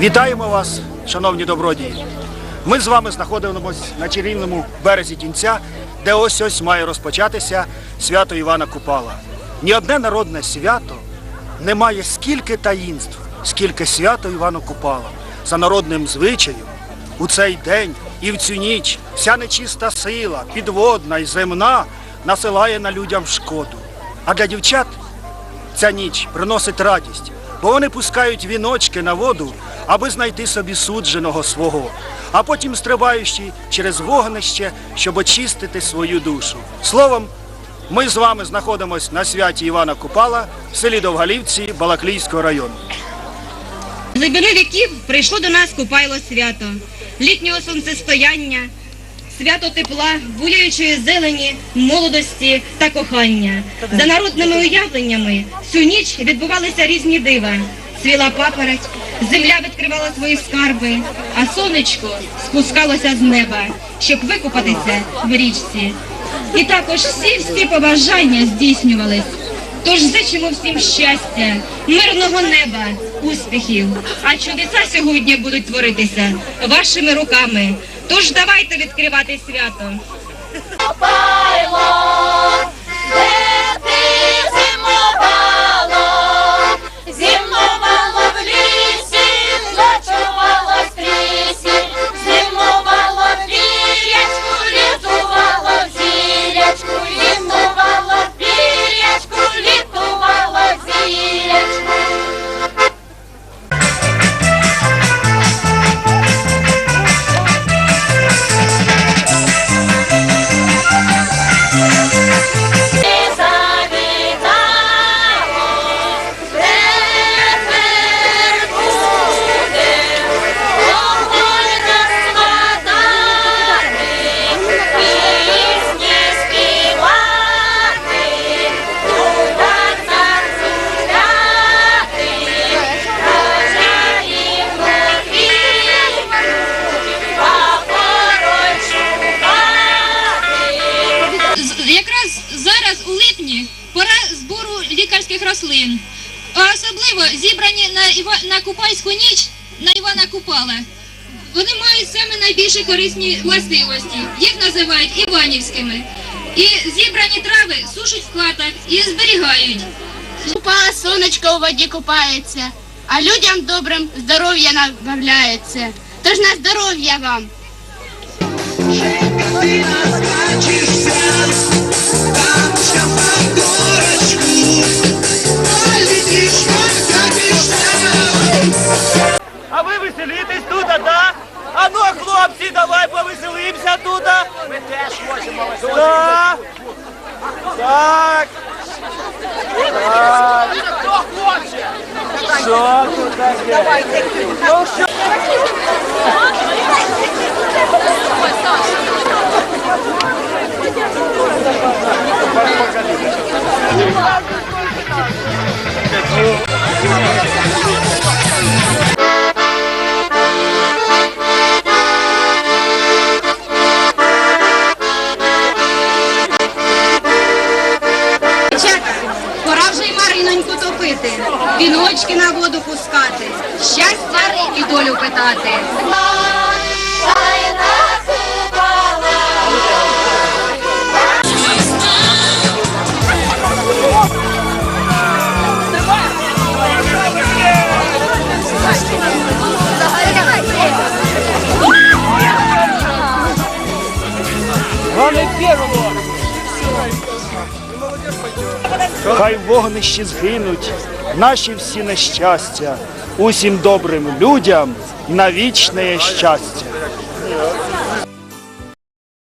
Вітаємо вас, шановні добродії. Ми з вами знаходимося на чарівному березі Тінця, де ось ось має розпочатися свято Івана Купала. Ні одне народне свято не має скільки таїнств, скільки свято Івана Купала. За народним звичаєм у цей день і в цю ніч вся нечиста сила, підводна і земна, насилає на людям шкоду. А для дівчат Ця ніч приносить радість, бо вони пускають віночки на воду, аби знайти собі судженого свого, а потім стрибаючи через вогнище, щоб очистити свою душу. Словом, ми з вами знаходимося на святі Івана Купала в селі Довгалівці Балаклійського району. З віків прийшло до нас Купайло свято, літнього сонцестояння, свято тепла, буяючої зелені, молодості та кохання. За народними уявленнями всю ніч відбувалися різні дива. Цвіла папороть, земля відкривала свої скарби, а сонечко спускалося з неба, щоб викупатися в річці. І також всі-всі побажання здійснювались. Тож зичимо всім щастя, мирного неба, успіхів. А чудеса сьогодні будуть творитися вашими руками. Тож давайте відкривати свято. Якраз зараз у липні пора збору лікарських рослин, а особливо зібрані на, Іва... на Купальську ніч на Івана Купала. Вони мають саме найбільші корисні властивості. Їх називають іванівськими. І зібрані трави сушать в хатах і зберігають. Купала сонечко у воді купається, а людям добрим здоров'я набавляється. Тож на здоров'я вам! А ви веселитесь тут, а да? А ну, хлопці, давай повеселимося тут. Ми теж хочемо веселитися. Так. Так. Так. Хто хоче? Що тут таке? Ну що? Топити, віночки на воду пускати, щастя і долю питати. Хай вогнищі згинуть наші всі нещастя, усім добрим людям на вічне щастя.